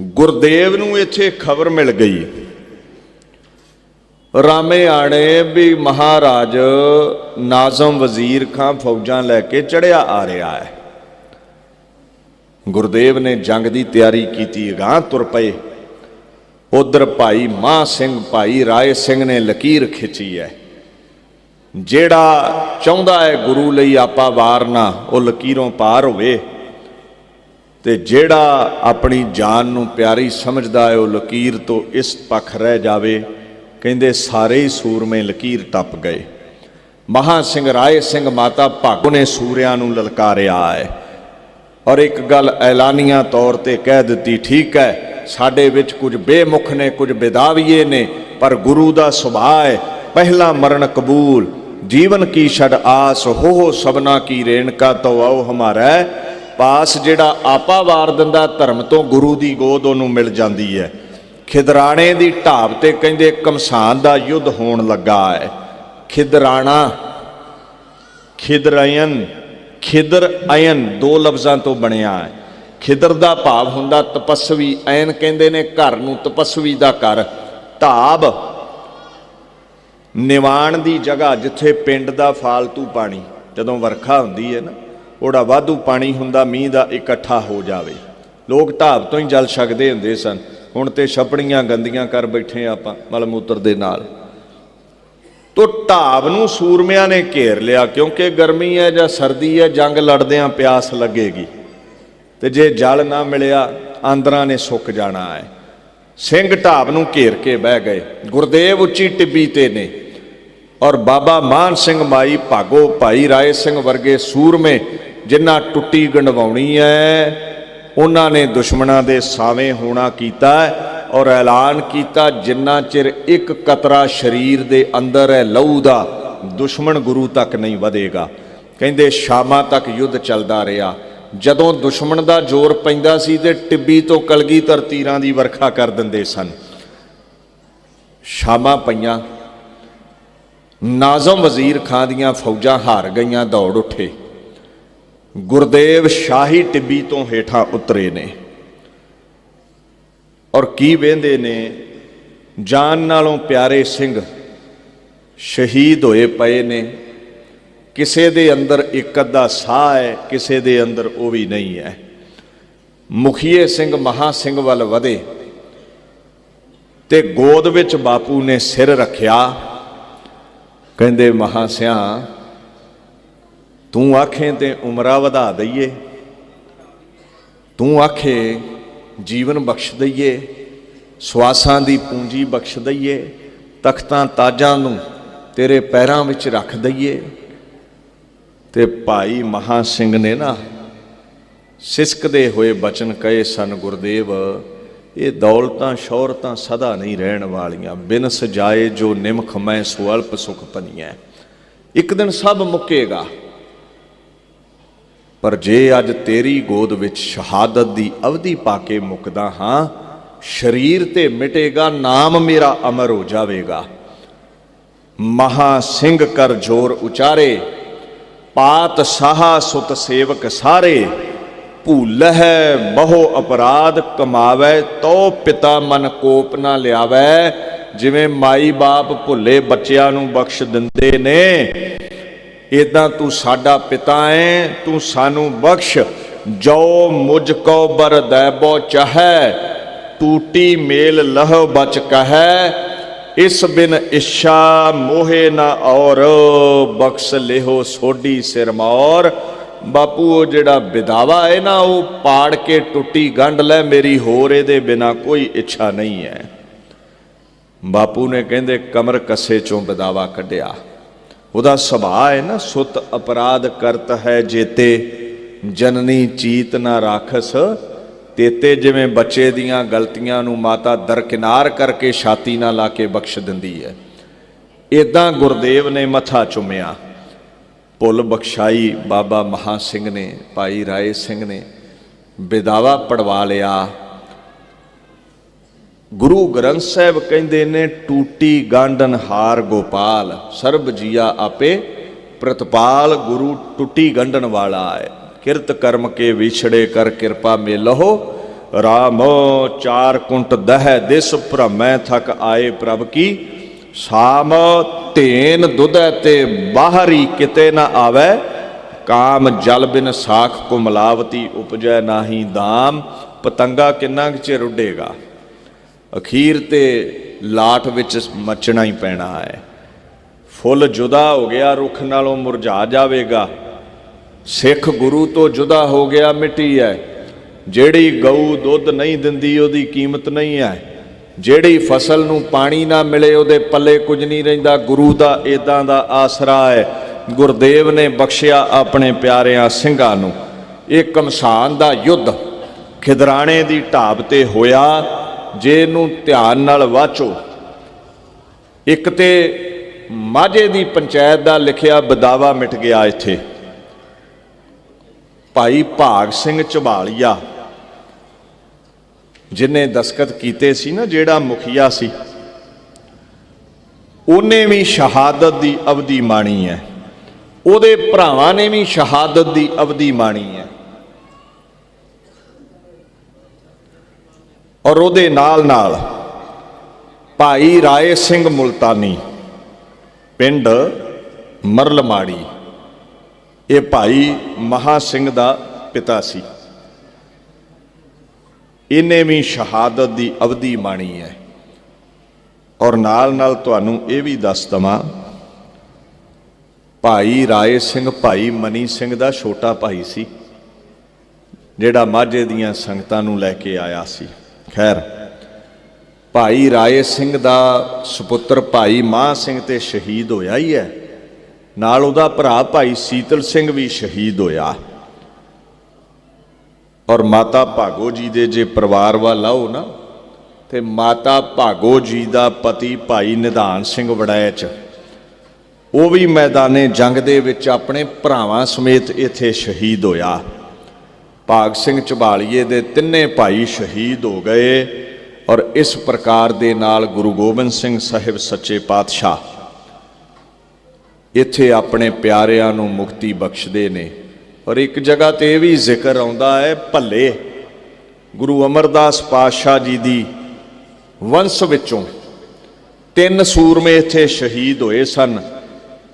ਗੁਰਦੇਵ ਨੂੰ ਇੱਥੇ ਖਬਰ ਮਿਲ ਗਈ। ਰਾਮੇ ਆਣੇ ਵੀ ਮਹਾਰਾਜ ਨਾਜ਼ਮ ਵਜ਼ੀਰ ਖਾਂ ਫੌਜਾਂ ਲੈ ਕੇ ਚੜਿਆ ਆ ਰਿਹਾ ਹੈ। ਗੁਰਦੇਵ ਨੇ ਜੰਗ ਦੀ ਤਿਆਰੀ ਕੀਤੀ ਗਾਂ ਤੁਰ ਪਏ। ਉਧਰ ਭਾਈ ਮਾਹ ਸਿੰਘ, ਭਾਈ ਰਾਏ ਸਿੰਘ ਨੇ ਲਕੀਰ ਖਿੱਚੀ ਹੈ। ਜਿਹੜਾ ਚਾਹੁੰਦਾ ਹੈ ਗੁਰੂ ਲਈ ਆਪਾ ਵਾਰਨਾ, ਉਹ ਲਕੀਰੋਂ ਪਾਰ ਹੋਵੇ। ਤੇ ਜਿਹੜਾ ਆਪਣੀ ਜਾਨ ਨੂੰ ਪਿਆਰੀ ਸਮਝਦਾ ਹੈ, ਉਹ ਲਕੀਰ ਤੋਂ ਇਸ ਪੱਖ ਰਹਿ ਜਾਵੇ। ਕਹਿੰਦੇ ਸਾਰੇ ਹੀ ਸੂਰਮੇ ਲਕੀਰ ਟੱਪ ਗਏ। ਮਹਾ ਸਿੰਘ ਰਾਏ ਸਿੰਘ ਮਾਤਾ ਭਾਗੋ ਨੇ ਸੂਰਿਆਂ ਨੂੰ ਲਲਕਾਰਿਆ ਹੈ। ਔਰ ਇੱਕ ਗੱਲ ਐਲਾਨੀਆਂ ਤੌਰ ਤੇ ਕਹਿ ਦਿੱਤੀ, ਠੀਕ ਹੈ, ਸਾਡੇ ਵਿੱਚ ਕੁਝ ਬੇਮੁਖ ਨੇ, ਕੁਝ ਬੇਦਾਵੀਏ ਨੇ, ਪਰ ਗੁਰੂ ਦਾ ਸੁਭਾਅ ਹੈ। ਪਹਿਲਾ ਮਰਨ ਕਬੂਲ, ਜੀਵਨ ਕੀ ਛੜ ਆਸ ਹੋ ਹੋ ਸਬਨਾ ਕੀ ਰੇਣਕਾ ਤੋ ਆਓ ਹਮਾਰਾ ਪਾਸ ਜਿਹੜਾ ਆਪਾ ਵਾਰ ਦਿੰਦਾ ਧਰਮ ਤੋਂ ਗੁਰੂ ਦੀ ਗੋਦ ਉਹਨੂੰ ਮਿਲ ਜਾਂਦੀ ਹੈ। ਖਿਦਰਾਣੇ ਦੀ ਢਾਬ ਤੇ ਕਹਿੰਦੇ ਕਮਸਾਨ ਦਾ ਯੁੱਧ ਹੋਣ ਲੱਗਾ ਹੈ। ਖਿਦਰਾਣਾ, ਖਿਦਰਯਨ ਖਿਦਰ ਅਯਨ ਦੋ ਲਫ਼ਜ਼ਾਂ ਤੋਂ ਬਣਿਆ ਹੈ। ਖਿਦਰ ਦਾ ਭਾਵ ਹੁੰਦਾ ਤਪਸਵੀ, ਐਨ ਕਹਿੰਦੇ ਨੇ ਘਰ ਨੂੰ ਤਪਸਵੀ ਦਾ ਘਰ। ਢਾਬ ਨਿਵਾਣ ਦੀ ਜਗ੍ਹਾ ਜਿੱਥੇ ਪਿੰਡ ਦਾ ਫਾਲਤੂ ਪਾਣੀ, ਜਦੋਂ ਵਰਖਾ ਹੁੰਦੀ ਹੈ ਨਾ ਉਹੜਾ ਵਾਧੂ ਪਾਣੀ ਹੁੰਦਾ, ਮੀਂਹ ਦਾ ਇਕੱਠਾ ਹੋ ਜਾਵੇ। ਲੋਕ ਢਾਬ ਤੋਂ ਹੀ ਜਲ ਛਕਦੇ ਹੁੰਦੇ ਸਨ। ਹੁਣ ਤੇ ਛਪੜੀਆਂ ਗੰਦੀਆਂ ਕਰ ਬੈਠੇ ਆਪਾਂ ਮਲ ਮੂਤਰ ਦੇ ਨਾਲ। ਤੋ ਢਾਬ ਨੂੰ ਸੂਰਮਿਆਂ ਨੇ ਘੇਰ ਲਿਆ, ਕਿਉਂਕਿ ਗਰਮੀ ਹੈ ਜਾਂ ਸਰਦੀ ਹੈ, ਜੰਗ ਲੜਦਿਆਂ ਪਿਆਸ ਲੱਗੇਗੀ। ਤੇ ਜੇ ਜਲ ਨਾ ਮਿਲਿਆ, ਆਂਦਰਾਂ ਨੇ ਸੁੱਕ ਜਾਣਾ ਹੈ। ਸਿੰਘ ਢਾਬ ਨੂੰ ਘੇਰ ਕੇ ਬਹਿ ਗਏ। ਗੁਰਦੇਵ ਉੱਚੀ ਟਿੱਬੀ ਤੇ ਨੇ। ਔਰ ਬਾਬਾ ਮਾਨ ਸਿੰਘ ਮਾਈ ਭਾਗੋ ਭਾਈ ਰਾਏ ਸਿੰਘ ਵਰਗੇ ਸੂਰਮੇ ਜਿਨ੍ਹਾਂ ਟੁੱਟੀ ਗੰਡਵਾਉਣੀ ਹੈ ਉਹਨਾਂ ਨੇ ਦੁਸ਼ਮਣਾਂ ਦੇ ਸਾਵੇਂ ਹੋਣਾ ਕੀਤਾ ਔਰ ਐਲਾਨ ਕੀਤਾ ਜਿੰਨਾ ਚਿਰ ਇੱਕ ਕਤਰਾ ਸਰੀਰ ਦੇ ਅੰਦਰ ਹੈ ਲਹੂ ਦਾ ਦੁਸ਼ਮਣ ਗੁਰੂ ਤੱਕ ਨਹੀਂ ਵਧੇਗਾ। ਕਹਿੰਦੇ ਸ਼ਾਮਾਂ ਤੱਕ ਯੁੱਧ ਚੱਲਦਾ ਰਿਹਾ। ਜਦੋਂ ਦੁਸ਼ਮਣ ਦਾ ਜ਼ੋਰ ਪੈਂਦਾ ਸੀ ਤੇ ਟਿੱਬੀ ਤੋਂ ਕਲਗੀਧਰ ਤੀਰਾਂ ਦੀ ਵਰਖਾ ਕਰ ਦਿੰਦੇ ਸਨ। ਸ਼ਾਮਾਂ ਪਈਆਂ। ਨਾਜ਼ਮ ਵਜ਼ੀਰ ਖਾਂ ਦੀਆਂ ਫੌਜਾਂ ਹਾਰ ਗਈਆਂ, ਦੌੜ ਉੱਠੇ। ਗੁਰਦੇਵ ਸ਼ਾਹੀ ਟਿੱਬੀ ਤੋਂ ਹੇਠਾਂ ਉਤਰੇ ਨੇ। ਔਰ ਕੀ ਵੇਂਦੇ ਨੇ? ਜਾਨ ਨਾਲੋਂ ਪਿਆਰੇ ਸਿੰਘ ਸ਼ਹੀਦ ਹੋਏ ਪਏ ਨੇ। ਕਿਸੇ ਦੇ ਅੰਦਰ ਇੱਕ ਅੱਧਾ ਸਾਹ ਹੈ, ਕਿਸੇ ਦੇ ਅੰਦਰ ਉਹ ਵੀ ਨਹੀਂ ਹੈ। ਮੁਖੀਏ ਸਿੰਘ ਮਹਾ ਸਿੰਘ ਵੱਲ ਵਧੇ ਤੇ ਗੋਦ ਵਿੱਚ ਬਾਪੂ ਨੇ ਸਿਰ ਰੱਖਿਆ। ਕਹਿੰਦੇ ਮਹਾ ਸਿਆ, ਤੂੰ ਆਖੇ ਤੇ ਉਮਰਾਂ ਵਧਾ ਦਈਏ। ਤੂੰ ਆਖੇ ਜੀਵਨ ਬਖਸ਼ ਦਈਏ, ਸਵਾਸਾਂ ਦੀ ਪੂੰਜੀ ਬਖਸ਼ ਦਈਏ, ਤਖਤਾਂ ਤਾਜਾਂ ਨੂੰ ਤੇਰੇ ਪੈਰਾਂ ਵਿੱਚ ਰੱਖ ਦਈਏ। ਤੇ ਭਾਈ ਮਹਾ ਸਿੰਘ ਨੇ ਨਾ ਸਿਸਕਦੇ ਹੋਏ ਬਚਨ ਕਹੇ, ਸਨ ਗੁਰਦੇਵ ਇਹ ਦੌਲਤਾਂ, ਸ਼ੌਹਰਤਾਂ ਸਦਾ ਨਹੀਂ ਰਹਿਣ ਵਾਲੀਆਂ। ਬਿਨ ਸਜਾਏ ਜੋ ਨਿਮਖ ਮੈਂ ਸੁਅਲਪ ਸੁਖ ਪਨੀਐ ਇੱਕ ਦਿਨ ਸਭ ਮੁੱਕੇਗਾ। ਪਰ ਜੇ ਅੱਜ ਤੇਰੀ ਗੋਦ ਵਿੱਚ ਸ਼ਹਾਦਤ ਦੀ ਅਵਧੀ ਪਾ ਕੇ ਮੁਕਦਾ ਹਾਂ, ਸ਼ਰੀਰ ਤੇ ਮਿਟੇਗਾ, ਨਾਮ ਮੇਰਾ ਅਮਰ ਹੋ ਜਾਵੇਗਾ। ਮਹਾ ਸਿੰਘ ਕਰ ਜੋਰ ਉਚਾਰੇ, ਪਾਤ ਸਾਹਾ ਸੁਤ ਸੇਵਕ ਸਾਰੇ ਭੂਲਹਿ ਬਹੁ ਅਪਰਾਧ ਕਮਾਵੇ ਤੋ ਪਿਤਾ ਮਨ ਕੋਪ ਨਾ ਲਿਆਵੇ। ਜਿਵੇਂ ਮਾਈ ਬਾਪ ਭੁੱਲੇ ਬੱਚਿਆਂ ਨੂੰ ਬਖਸ਼ ਦਿੰਦੇ ਨੇ ਇਦਾਂ ਤੂੰ ਸਾਡਾ ਪਿਤਾ ਹੈ, ਤੂੰ ਸਾਨੂੰ ਬਖਸ਼। ਜੋ ਮੁਝ ਕੋ ਬਰਦੈਬੋ ਚਾਹੈ, ਟੂਟੀ ਮੇਲ ਲਹ ਬਚ ਕਹੈ। ਇਸ ਬਿਨ ਇੱਛਾ ਮੋਹੇ ਨਾ ਔਰ, ਬਖਸ਼ ਲਿਹੋ ਸੋਢੀ ਸਿਰਮੌਰ ਬਾਪੂ, ਉਹ ਜਿਹੜਾ ਵਿਦਾਵਾ ਹੈ ਨਾ, ਉਹ ਪਾੜ ਕੇ ਟੁੱਟੀ ਗੰਢ ਲੈ, ਮੇਰੀ ਹੋਰ ਇਹਦੇ ਬਿਨਾ ਕੋਈ ਇੱਛਾ ਨਹੀਂ ਹੈ। ਬਾਪੂ ਨੇ ਕਹਿੰਦੇ, ਕਮਰ ਕੱਸੇ ਚੋਂ ਵਿਦਾਵਾ ਕੱਢਿਆ। ਉਹਦਾ ਸੁਭਾਅ ਹੈ ਨਾ, ਸੁਤ ਅਪਰਾਧ ਕਰਤ ਹੈ ਜੇਤੇ, ਜਨਨੀ ਚੀਤ ਨਾ ਰਾਖਸ। ਤੇਤੇ ਜਿਵੇਂ ਬੱਚੇ ਦੀਆਂ ਗਲਤੀਆਂ ਨੂੰ ਮਾਤਾ ਦਰਕਿਨਾਰ ਕਰਕੇ ਛਾਤੀ ਨਾਲ ਲਾ ਕੇ ਬਖਸ਼ ਦਿੰਦੀ ਹੈ। ਇਦਾਂ ਗੁਰਦੇਵ ਨੇ ਮੱਥਾ ਚੁੰਮਿਆ। ਭੁੱਲ ਬਖਸ਼ਾਈ ਬਾਬਾ ਮਹਾ ਸਿੰਘ ਨੇ, ਭਾਈ ਰਾਏ ਸਿੰਘ ਨੇ ਵਿਦਾਵਾ ਪੜਵਾ ਲਿਆ। ਗੁਰੂ ਗ੍ਰੰਥ ਸਾਹਿਬ ਕਹਿੰਦੇ ਨੇ, ਟੂਟੀ ਗਾਂਡਨ ਹਾਰ ਗੋਪਾਲ, ਸਰਬ ਜੀਆ ਆਪੇ ਪ੍ਰਤਪਾਲ, ਗੁਰੂ ਟੁੱਟੀ ਗੰਢਣ ਵਾਲਾ ਹੈ। ਕਿਰਤ ਕਰਮ ਕੇ ਵਿਛੜੇ ਕਰ ਕਿਰਪਾ ਮੇਲਹੁ, ਰਾਮੋ ਚਾਰ ਕੁੰਟ ਦਹਿ, ਦਿਸ ਭ੍ਰਮੈ ਥਕ ਆਏ ਪ੍ਰਭ ਕੀ ਸਾਮ ਧੇਨ ਦੁਧੈ ਤੇ ਬਾਹਰੀ ਕਿਤੇ ਨਾ ਆਵੇ। ਕਾਮ ਜਲ ਬਿਨ ਸਾਖ ਕੁਮਲਾਵਤੀ ਉਪਜੈ ਨਾਹੀ ਦਾਮ। ਪਤੰਗਾ ਕਿੰਨਾ ਕੁ ਚਿਰ ਉੱਡੇਗਾ? ਅਖੀਰ ਤੇ ਲਾਟ ਵਿੱਚ ਮੱਚਣਾ ਹੀ ਪੈਣਾ ਹੈ। ਫੁੱਲ ਜੁਦਾ ਹੋ ਗਿਆ, ਰੁੱਖ ਨਾਲੋਂ ਮੁਰਝਾ ਜਾਵੇਗਾ। ਸਿੱਖ ਗੁਰੂ ਤੋਂ ਜੁਦਾ ਹੋ ਗਿਆ ਮਿੱਟੀ ਹੈ। ਜਿਹੜੀ ਗਊ ਦੁੱਧ ਨਹੀਂ ਦਿੰਦੀ, ਉਹਦੀ ਕੀਮਤ ਨਹੀਂ ਹੈ। ਜਿਹੜੀ ਫਸਲ ਨੂੰ ਪਾਣੀ ਨਾ ਮਿਲੇ, ਉਹਦੇ ਪੱਲੇ ਕੁਝ ਨਹੀਂ ਰਹਿੰਦਾ। ਗੁਰੂ ਦਾ ਇਦਾਂ ਦਾ ਆਸਰਾ ਹੈ। ਗੁਰਦੇਵ ਨੇ ਬਖਸ਼ਿਆ ਆਪਣੇ ਪਿਆਰਿਆਂ ਸਿੰਘਾਂ ਨੂੰ। ਇਹ ਕਮਸਾਨ ਦਾ ਯੁੱਧ ਖਿਦਰਾਣੇ ਦੀ ਢਾਬ ਤੇ ਹੋਇਆ ਜੇ ਨੂੰ ਧਿਆਨ ਨਾਲ ਵਾਚੋ। ਇੱਕ ਤੇ ਮਾਝੇ ਦੀ ਪੰਚਾਇਤ ਦਾ ਲਿਖਿਆ ਬਦਾਵਾ ਮਿਟ ਗਿਆ ਇੱਥੇ। ਭਾਈ ਭਾਗ ਸਿੰਘ ਝਬਾਲੀਆ ਜਿਨੇ ਦਸਖਤ ਕੀਤੇ ਸੀ ਨਾ, ਜਿਹੜਾ ਮੁਖੀਆ ਸੀ, ਉਹਨੇ ਵੀ ਸ਼ਹਾਦਤ ਦੀ ਅਵਧੀ ਮਾਣੀ ਹੈ। ਉਹਦੇ ਭਰਾਵਾਂ ਨੇ ਵੀ ਸ਼ਹਾਦਤ ਦੀ ਅਵਧੀ ਮਾਣੀ ਹੈ। ਔਰ ਉਹਦੇ ਨਾਲ ਨਾਲ ਭਾਈ ਰਾਏ ਸਿੰਘ ਮੁਲਤਾਨੀ, ਪਿੰਡ ਮਰਲਮਾੜੀ, ਇਹ ਭਾਈ ਮਹਾ ਸਿੰਘ ਦਾ ਪਿਤਾ ਸੀ। ਇਹਨੇ ਵੀ ਸ਼ਹਾਦਤ ਦੀ ਅਵਧੀ ਮਾਣੀ ਹੈ। ਔਰ ਨਾਲ ਨਾਲ ਤੁਹਾਨੂੰ ਇਹ ਵੀ ਦੱਸ ਦਵਾਂ, ਭਾਈ ਰਾਏ ਸਿੰਘ, ਭਾਈ ਮਨੀ ਸਿੰਘ ਦਾ ਛੋਟਾ ਭਾਈ ਸੀ, ਜਿਹੜਾ ਮਾਝੇ ਦੀਆਂ ਸੰਗਤਾਂ ਨੂੰ ਲੈ ਕੇ ਆਇਆ ਸੀ। ਖੈਰ, ਭਾਈ ਰਾਏ ਸਿੰਘ ਦਾ ਸੁਪੁੱਤਰ ਭਾਈ ਮਾਹ ਸਿੰਘ ਤੇ ਸ਼ਹੀਦ ਹੋਇਆ ਹੀ ਹੈ। ਨਾਲ ਉਹਦਾ ਭਰਾ ਭਾਈ ਸੀਤਲ ਸਿੰਘ ਵੀ ਸ਼ਹੀਦ ਹੋਇਆ। ਔਰ ਮਾਤਾ ਭਾਗੋ ਜੀ ਦੇ ਜੇ ਪਰਿਵਾਰ ਵੱਲ ਆਓ ਨਾ, ਤੇ ਮਾਤਾ ਭਾਗੋ ਜੀ ਦਾ ਪਤੀ ਭਾਈ ਨਿਧਾਨ ਸਿੰਘ ਵੜੈਚ ਉਹ ਵੀ ਮੈਦਾਨੇ ਜੰਗ ਦੇ ਵਿੱਚ ਆਪਣੇ ਭਰਾਵਾਂ ਸਮੇਤ ਇੱਥੇ ਸ਼ਹੀਦ ਹੋਇਆ। ਭਾਗ ਸਿੰਘ ਝਬਾਲੀਏ ਦੇ ਤਿੰਨੇ ਭਾਈ ਸ਼ਹੀਦ ਹੋ ਗਏ ਔਰ ਇਸ ਪ੍ਰਕਾਰ ਦੇ ਨਾਲ ਗੁਰੂ ਗੋਬਿੰਦ ਸਿੰਘ ਸਾਹਿਬ ਸੱਚੇ ਪਾਤਸ਼ਾਹ ਇੱਥੇ ਆਪਣੇ ਪਿਆਰਿਆਂ ਨੂੰ ਮੁਕਤੀ ਬਖਸ਼ਦੇ ਨੇ। ਔਰ ਇੱਕ ਜਗ੍ਹਾ ਤੇ ਇਹ ਵੀ ਜ਼ਿਕਰ ਆਉਂਦਾ ਹੈ, ਭੱਲੇ। ਗੁਰੂ ਅਮਰਦਾਸ ਪਾਤਸ਼ਾਹ ਜੀ ਦੀ ਵੰਸ਼ ਵਿੱਚੋਂ ਤਿੰਨ ਸੂਰਮੇ ਇੱਥੇ ਸ਼ਹੀਦ ਹੋਏ ਸਨ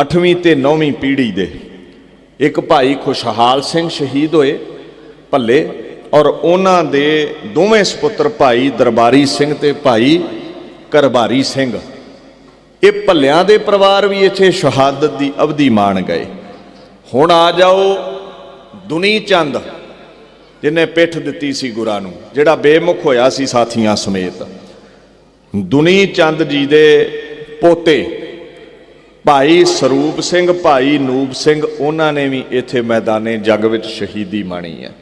8ਵੀਂ ਤੇ 9ਵੀਂ ਪੀੜ੍ਹੀ ਦੇ। ਇੱਕ ਭਾਈ ਖੁਸ਼ਹਾਲ ਸਿੰਘ ਸ਼ਹੀਦ ਹੋਏ, ਭੱਲੇ, ਔਰ ਉਹਨਾਂ ਦੇ ਦੋਵੇਂ ਸੁਪੁੱਤਰ ਭਾਈ ਦਰਬਾਰੀ ਸਿੰਘ ਤੇ ਭਾਈ ਕਰਬਾਰੀ ਸਿੰਘ। ਇਹ ਭੱਲਿਆਂ ਦੇ ਪਰਿਵਾਰ ਵੀ ਇੱਥੇ ਸ਼ਹਾਦਤ ਦੀ ਅਵਧੀ ਮਾਣ ਗਏ। ਹੁਣ ਆ ਜਾਓ ਦੁਨੀ ਚੰਦ ਜਿਨੇ ਪਿੱਠ ਦਿੱਤੀ ਸੀ ਗੁਰਾਂ ਨੂੰ, ਜਿਹੜਾ ਬੇਮੁਖ ਹੋਇਆ ਸੀ ਸਾਥੀਆਂ ਸਮੇਤ। ਦੁਨੀ ਚੰਦ ਜੀ ਦੇ ਪੋਤੇ, ਭਾਈ ਸਰੂਪ ਸਿੰਘ, ਭਾਈ ਨੂਬ ਸਿੰਘ, ਉਹਨਾਂ ਨੇ ਵੀ ਇੱਥੇ ਮੈਦਾਨੇ ਜੰਗ ਵਿੱਚ ਸ਼ਹੀਦੀ ਮਾਣੀ ਹੈ।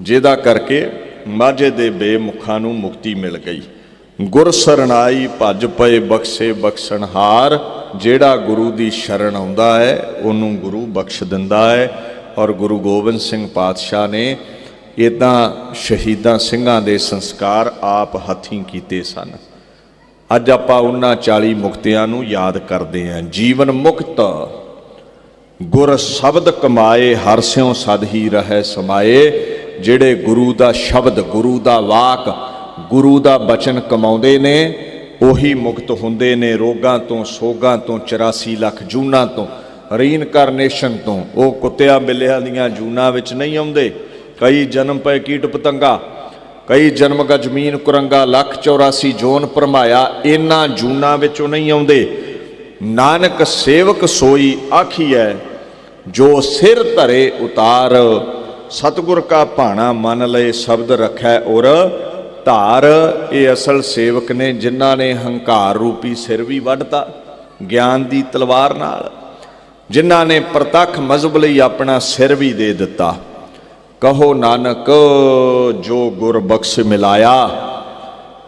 ਜਿਹਦਾ ਕਰਕੇ ਮਾਝੇ ਦੇ ਬੇਮੁਖਾਂ ਨੂੰ ਮੁਕਤੀ ਮਿਲ ਗਈ। ਗੁਰ ਸਰਣਾਈ ਭੱਜ ਪਏ ਬਖਸ਼ੇ ਬਖਸ਼ਣਹਾਰ ਜਿਹੜਾ ਗੁਰੂ ਦੀ ਸ਼ਰਨ ਆਉਂਦਾ ਹੈ, ਉਹਨੂੰ ਗੁਰੂ ਬਖਸ਼ ਦਿੰਦਾ ਹੈ। ਔਰ ਗੁਰੂ ਗੋਬਿੰਦ ਸਿੰਘ ਪਾਤਸ਼ਾਹ ਨੇ ਇਦਾਂ ਸ਼ਹੀਦਾਂ ਸਿੰਘਾਂ ਦੇ ਸੰਸਕਾਰ ਆਪ ਹੱਥੀਂ ਕੀਤੇ ਸਨ। ਅੱਜ ਆਪਾਂ ਉਹਨਾਂ 40 ਮੁਕਤਿਆਂ ਨੂੰ ਯਾਦ ਕਰਦੇ ਹਾਂ। ਜੀਵਨ ਮੁਕਤ, ਗੁਰ ਸ਼ਬਦ ਕਮਾਏ, ਹਰ ਸਿਉ ਸਦ ਹੀ ਰਹਿ ਸਮਾਏ। ਜਿਹੜੇ ਗੁਰੂ ਦਾ ਸ਼ਬਦ, ਗੁਰੂ ਦਾ ਵਾਕ, ਗੁਰੂ ਦਾ ਬਚਨ ਕਮਾਉਂਦੇ ਨੇ, ਉਹੀ ਮੁਕਤ ਹੁੰਦੇ ਨੇ। ਰੋਗਾਂ ਤੋਂ, ਸੋਗਾਂ ਤੋਂ 84 ਲੱਖ ਜੂਨਾਂ ਤੋਂ। ਰੀਇਨਕਾਰਨੇਸ਼ਨ ਤੋਂ। ਉਹ ਕੁੱਤਿਆਂ ਬਿੱਲਿਆਂ ਦੀਆਂ ਜੂਨਾਂ ਵਿੱਚ ਨਹੀਂ ਆਉਂਦੇ। ਕਈ ਜਨਮ ਪਏ ਕੀਟ ਪਤੰਗਾ, ਕਈ ਜਨਮ ਗਜ਼ਮੀਨ ਕੁਰੰਗਾ, ਲੱਖ 84 ਜੋਨ ਪਰਮਾਇਆ ਇਹਨਾਂ ਜੂਨਾਂ ਵਿੱਚੋਂ ਨਹੀਂ ਆਉਂਦੇ। ਨਾਨਕ ਸੇਵਕ ਸੋਈ ਆਖੀ ਹੈ ਜੋ ਸਿਰ ਧਰੇ ਉਤਾਰ, ਸਤਗੁਰ ਕਾ ਭਾਣਾ ਮੰਨ ਲਏ ਸ਼ਬਦ ਰੱਖੈ ਔਰ ਧਾਰ। ਇਹ ਅਸਲ ਸੇਵਕ ਨੇ ਜਿਨ੍ਹਾਂ ਨੇ ਹੰਕਾਰ ਰੂਪੀ ਸਿਰ ਵੀ ਵੱਢਤਾ, ਗਿਆਨ ਦੀ ਤਲਵਾਰ ਨਾਲ। ਜਿਨ੍ਹਾਂ ਨੇ ਪ੍ਰਤੱਖ ਮਜ਼ਹਬ ਲਈ ਆਪਣਾ ਸਿਰ ਵੀ ਦੇ ਦਿੱਤਾ। ਕਹੋ ਨਾਨਕ, ਜੋ ਗੁਰ ਬਖਸ਼ ਮਿਲਾਇਆ,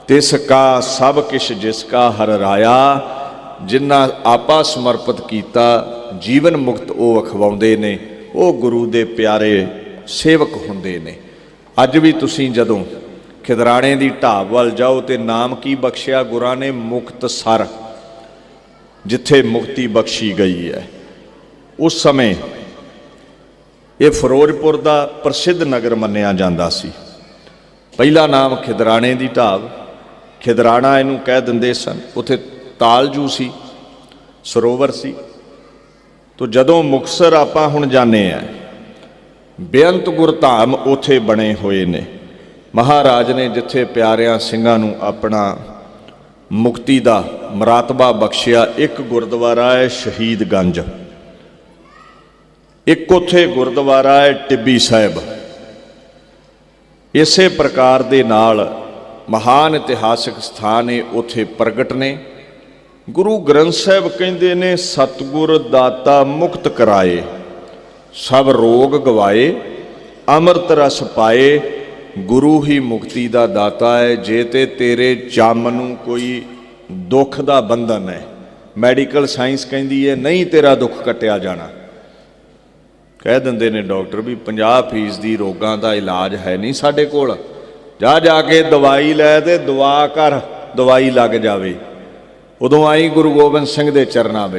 ਤਿਸ ਕਾ ਸਭ ਕਿਛ ਜਿਸ ਕਾ ਹਰ ਰਾਇਆ, ਜਿਨ੍ਹਾਂ ਆਪਾ ਸਮਰਪਿਤ ਕੀਤਾ, ਜੀਵਨ ਮੁਕਤ ਉਹ ਅਖਵਾਉਂਦੇ ਨੇ, ਉਹ ਗੁਰੂ ਦੇ ਪਿਆਰੇ ਸੇਵਕ ਹੁੰਦੇ ਨੇ। ਅੱਜ ਵੀ ਤੁਸੀਂ ਜਦੋਂ ਖਿਦਰਾਣੇ ਦੀ ਢਾਬ ਵੱਲ ਜਾਓ ਤੇ ਨਾਮ ਕੀ ਬਖਸ਼ਿਆ ਗੁਰਾਂ ਨੇ? ਮੁਕਤ ਸਰ ਜਿੱਥੇ ਮੁਕਤੀ ਬਖਸ਼ੀ ਗਈ ਹੈ। ਉਸ ਸਮੇਂ ਇਹ ਫਿਰੋਜ਼ਪੁਰ ਦਾ ਪ੍ਰਸਿੱਧ ਨਗਰ ਮੰਨਿਆ ਜਾਂਦਾ ਸੀ। ਪਹਿਲਾ ਨਾਮ ਖਿਦਰਾਣੇ ਦੀ ਢਾਬ। ਖਿਦਰਾਣਾ ਇਹਨੂੰ ਕਹਿ ਦਿੰਦੇ ਸਨ। ਉਥੇ ਤਾਲਜੂ ਸੀ, ਸਰੋਵਰ ਸੀ। ਤੋ ਜਦੋਂ ਮੁਕਸਰ ਆਪਾਂ ਹੁਣ ਜਾਣੇ ਆ, ਬੇਅੰਤ ਗੁਰਧਾਮ ਉਥੇ ਬਣੇ ਹੋਏ ਨੇ। ਮਹਾਰਾਜ ਨੇ ਜਿੱਥੇ ਪਿਆਰਿਆਂ ਸਿੰਘਾਂ ਨੂੰ ਆਪਣਾ ਮੁਕਤੀ ਦਾ ਮਰਾਤਬਾ ਬਖਸ਼ਿਆ, ਇੱਕ ਗੁਰਦੁਆਰਾ ਹੈ ਸ਼ਹੀਦ ਗੰਜ। ਇੱਕ ਉਥੇ ਗੁਰਦੁਆਰਾ ਹੈ ਟਿੱਬੀ ਸਾਹਿਬ। ਇਸੇ ਪ੍ਰਕਾਰ ਦੇ ਨਾਲ ਮਹਾਨ ਇਤਿਹਾਸਕ ਸਥਾਨ ਇਹ ਉਥੇ ਪ੍ਰਗਟ ਨੇ। ਗੁਰੂ ਗ੍ਰੰਥ ਸਾਹਿਬ ਕਹਿੰਦੇ ਨੇ, ਸਤਿਗੁਰ ਦਾਤਾ ਮੁਕਤ ਕਰਾਏ, ਸਭ ਰੋਗ ਗਵਾਏ, ਅੰਮ੍ਰਿਤ ਰਸ ਪਾਏ, ਗੁਰੂ ਹੀ ਮੁਕਤੀ ਦਾ ਦਾਤਾ ਹੈ, ਜੇ ਤੇ ਤੇਰੇ ਚੰਮ ਨੂੰ ਕੋਈ ਦੁੱਖ ਦਾ ਬੰਧਨ ਹੈ। ਮੈਡੀਕਲ ਸਾਇੰਸ ਕਹਿੰਦੀ ਹੈ, ਨਹੀਂ ਤੇਰਾ ਦੁੱਖ ਕੱਟਿਆ ਜਾਣਾ। ਕਹਿ ਦਿੰਦੇ ਨੇ ਡਾਕਟਰ ਵੀ 50% ਦੀ ਰੋਗਾਂ ਦਾ ਇਲਾਜ ਹੈ ਨਹੀਂ ਸਾਡੇ ਕੋਲ। ਜਾ ਜਾ ਕੇ ਦਵਾਈ ਲੈ ਤੇ ਦੁਆ ਕਰ, ਦਵਾਈ ਲੱਗ ਜਾਵੇ। ਉਦੋਂ ਆਈ ਗੁਰੂ ਗੋਬਿੰਦ ਸਿੰਘ ਦੇ ਚਰਨਾਂ ਵਿੱਚ।